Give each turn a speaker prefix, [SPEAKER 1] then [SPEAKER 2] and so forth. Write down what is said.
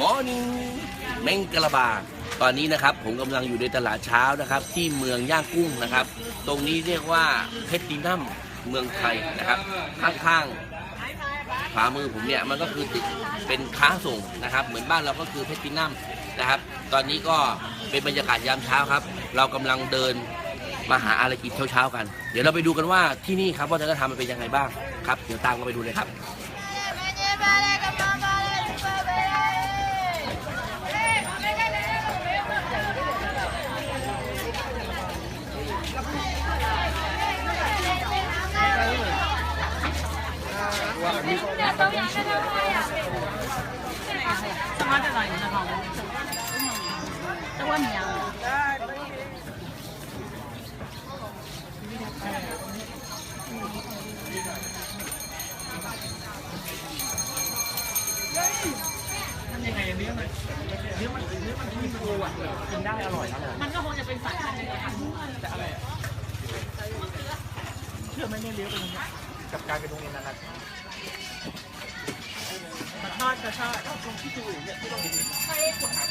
[SPEAKER 1] มอร์นิ่งเมงกะลาบา ตอนนี้นะครับผมกำลังอยู่ในตลาดเช้านะครับ ที่เมืองย่างกุ้งนะครับ ตรงนี้เรียกว่าเพชรดินัมเมืองไทยนะครับ ข้างๆขวามือผมเนี่ยมันก็คือติดเป็นค้าส่งนะครับ เหมือนบ้านเราก็คือเพชรดินัมนะครับ ตอนนี้ก็เป็นบรรยากาศยามเช้าครับ เรากำลังเดิน มาหาอะไรกินเช้าๆกัน เดี๋ยวเราไปดูกันว่าที่นี่ครับว่ฒจะทำมันเป็นยังไงบ้างครับเดี๋ยวตามเราไปดูเลยครับ
[SPEAKER 2] สมาร์ทอะไรนะครับแต่ว่ามีอะไร
[SPEAKER 3] ัน。ยังไงเนื้อมันเนื้อมันเนื้อมันที่ฟูอะกินได้อร่อยอร่อย
[SPEAKER 2] มันก็คงจะเป็นสายพันธุ์เดียกัน
[SPEAKER 3] แต่อะไรเชื่อไหมเนี่ยเลี้ยวไปตรงนี้กับการเป็นโรงเรียนนานาชาติกระชากกระชากตรงที่ดูอย่างเงี้ยที่เราเห็น